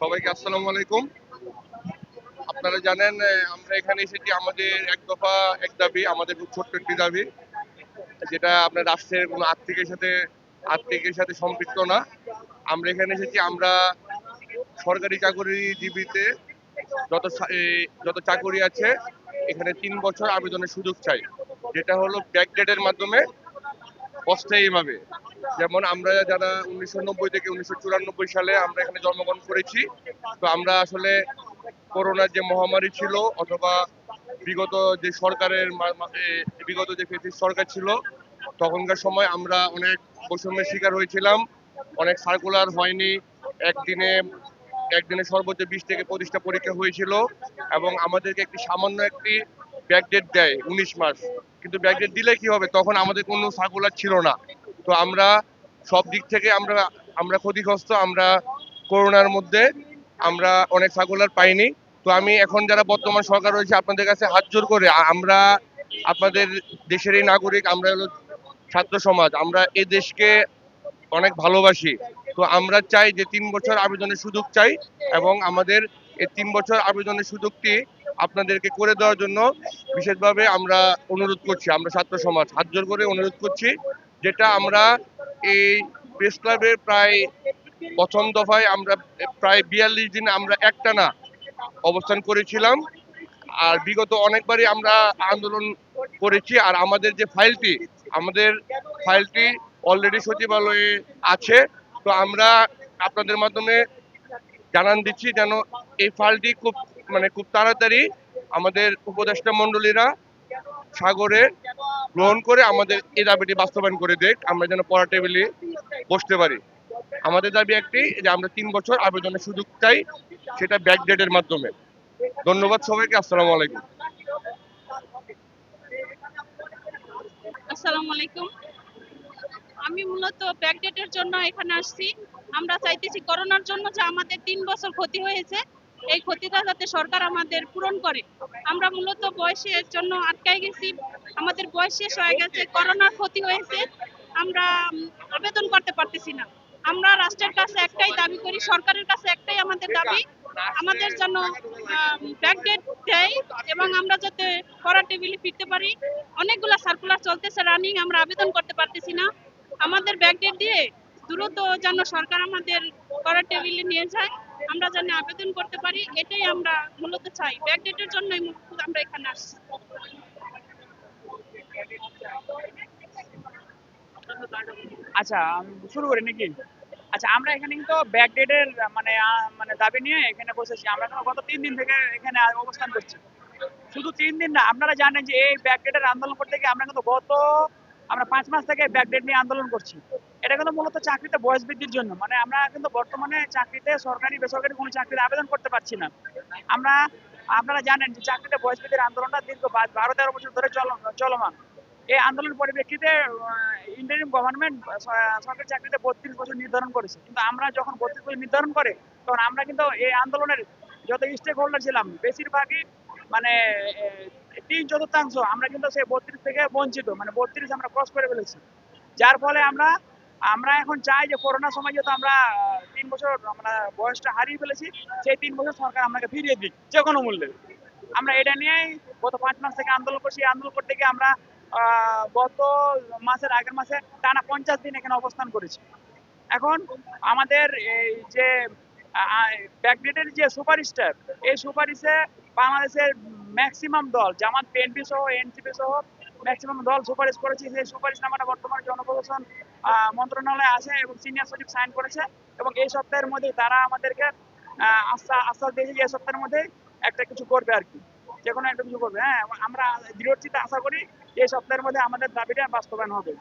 সবাইকে আসসালামু আলাইকুম। আপনারা জানেন আমরা এখানে এসেছি আমাদের এক দফা এক দাবি, আমাদের ছোট্ট একটি দাবি, যেটা আপনার রাষ্ট্রের কোনো আর্থিকের সাথে আর্থিকের সাথে সম্পৃক্ত না। আমরা এখানে এসেছি, আমরা সরকারি চাকরিজীবীতে যত যত চাকরি আছে, এখানে তিন বছর আবেদনের সুযোগ চাই, যেটা হলো ব্যাকডেটের মাধ্যমে অস্থায়ীভাবে যেমন আমরা যারা উনিশশো নব্বই থেকে উনিশশো চুরানব্বই সালে আমরা এখানে জন্মগ্রহণ করেছি, তো আমরা আসলে করোনার যে মহামারী ছিল অথবা বিগত যে সরকারের বিগত যে ফেসিস সরকার ছিল, তখনকার সময় আমরা অনেক বৈষম্যের শিকার হয়েছিলাম, অনেক সার্কুলার হয়নি, একদিনে একদিনে সর্বোচ্চ বিশ থেকে পঁচিশটা পরীক্ষা হয়েছিল এবং আমাদেরকে একটি সামান্য একটি ব্যাকডেট দেয় উনিশ মাস, কিন্তু ব্যাকডেট দিলে কি হবে? তখন আমাদের কোনো সার্কুলার ছিল না। তো আমরা সব দিক থেকে আমরা আমরা ক্ষতিগ্রস্ত, আমরা করোনার মধ্যে আমরা অনেক সার্কুলার পাইনি। তো আমি এখন যারা বর্তমান সরকার রয়েছে, আপনাদের কাছে হাত জোর করে আমরা আপনাদের দেশেরই নাগরিক, আমরা হলো ছাত্র সমাজ, আমরা এই দেশকে অনেক ভালোবাসি। তো আমরা চাই যে তিন বছর আবেদনের সুযোগ চাই এবং আমাদের এই তিন বছর আবেদনের সুযোগটি আপনাদেরকে করে দেওয়ার জন্য বিশেষভাবে আমরা অনুরোধ করছি, আমরা ছাত্র সমাজ, হাত জোর করে অনুরোধ করছি। যেটা আমরা এই প্রেস ক্লাবের প্রায় প্রথম দফায় আমরা প্রায় বিয়াল্লিশ দিন আমরা একটানা অবস্থান করেছিলাম। আর বিগত অনেকবারই আমরা আন্দোলন করেছি। আর আমাদের যে ফাইলটি, আমাদের ফাইলটি অলরেডি সচিবালয়ে আছে। তো আমরা আপনাদের মাধ্যমে জানান দিচ্ছি যেন এই ফাইলটি খুব মানে খুব তাড়াতাড়ি আমাদের উপদেষ্টা মণ্ডলীরা সাগরে গ্রহণ করে আমাদের দাবিটি বাস্তবায়ন করে দেখ, আমরা যেন বসতে পারি। আমাদের দাবি একটি, যে আমরা তিন বছর আবেদনের সুযোগ চাই, সেটা ব্যাকডেটের মাধ্যমে। ধন্যবাদ সবাইকে, আসসালামু আলাইকুম। আসসালামু আলাইকুম। আমি মূলত ব্যাকডেটের জন্য এখানে আসছি। আমরা চাইতেছি করোনার জন্য যে আমাদের তিন বছর ক্ষতি হয়েছে। এই ক্ষতিটা যাতে সরকার আমাদের পূরণ করে। আমরা মূলত বয়সের জন্য আটকাই গেছি। আমাদের বয়স শেষ হয়ে গেছে, করোনার ক্ষতি হয়েছে। আমরা আবেদন করতে পারতেছি না। আমরা রাষ্ট্রের কাছে একটাই দাবি করি, সরকারের কাছে একটাই আমাদের দাবি। আমাদের যেন ব্যাকডেট দেয় এবং আমরা যাতে পড়া টেবিলে ফিরতে পারি। অনেকগুলা সার্কুলার চলতেছে রানিং আমরা আবেদন করতে পারতেছি না। আমাদের ব্যাকডেট দিয়ে দ্রুত যেন সরকার আমাদের পড়া টেবিলে নিয়ে যায়। আমরা যেন আবেদন করতে পারি, এটাই আমরা মূলত চাই। ব্যাকডেটের জন্যই আমরা এখানে আসছি। আচ্ছা শুরু করি নাকি? আচ্ছা আমরা এখানে কিন্তু ব্যাকডেটের মানে মানে দাবি নিয়ে এখানে বসেছি। আমরা কিন্তু গত তিন দিন থেকে এখানে অবস্থান করছি। শুধু তিন দিন না, আপনারা জানেন যে এই ব্যাকডেটের আন্দোলন করতে গিয়ে আমরা কিন্তু গত, আমরা পাঁচ মাস থেকে ব্যাকডেট নিয়ে আন্দোলন করছি। এটা কিন্তু মূলত চাকরিতে বয়স বৃদ্ধির জন্য। মানে আমরা কিন্তু বর্তমানে চাকরিতে সরকারি, বেসরকারি কোনো চাকরিতে আবেদন করতে পারছি না। আমরা, আপনারা জানেন যে চাকরিতে বয়স বৃদ্ধির আন্দোলনটা দীর্ঘ বারো তেরো বছর ধরে চল- চলমান। এই আন্দোলনের পরিপ্রেক্ষিতে ইন্টারিম গভর্নমেন্ট সরকারি চাকরিতে বত্রিশ বছর নির্ধারণ করেছে। কিন্তু আমরা যখন বত্রিশ বছর নির্ধারণ করে, তখন আমরা কিন্তু এই আন্দোলনের যত স্টেক হোল্ডার ছিলাম, বেশিরভাগই মানে তিন চতুর্থাংশ আমরা কিন্তু সেই বত্রিশ থেকে বঞ্চিত। মানে বত্রিশ আমরা ক্রস করে ফেলেছি। যার ফলে আমরা আমরা এখন চাই যে করোনার সময় যেহেতু আমরা তিন বছর আমরা বয়সটা হারিয়ে ফেলেছি, সেই তিন বছর সরকার আমাকে ফিরিয়ে দিক, যে কোনো মূল্যে। আমরা এটা নিয়েই গত পাঁচ মাস থেকে আন্দোলন করছি আন্দোলন করতে গিয়ে আমরা গত মাসের আগের মাসে টানা পঞ্চাশ দিন এখানে অবস্থান করেছি। এখন আমাদের এই যে ব্যাকডেটের যে সুপারিশটা এই সুপারিশে বাংলাদেশের ম্যাক্সিমাম দল, জামাত বিএনপি সহ এনসিপি সহ ম্যাক্সিমাম দল সুপারিশ করেছে। সেই সুপারিশ নামাটা বর্তমানে জনপ্রশাসন মন্ত্রণালয়ে আছে এবং সিনিয়র সচিব সাইন করেছে এবং এই সপ্তাহের মধ্যে তারা আমাদেরকে আশ্বাস আশ্বাস দিয়েছে যে এই সপ্তাহের মধ্যে একটা কিছু করবে আর কি। যে কোনো একটা কিছু করবে হ্যাঁ আমরা দৃঢ়চিত্তে আশা করি এই সপ্তাহের মধ্যে আমাদের দাবিটা বাস্তবায়ন হবে।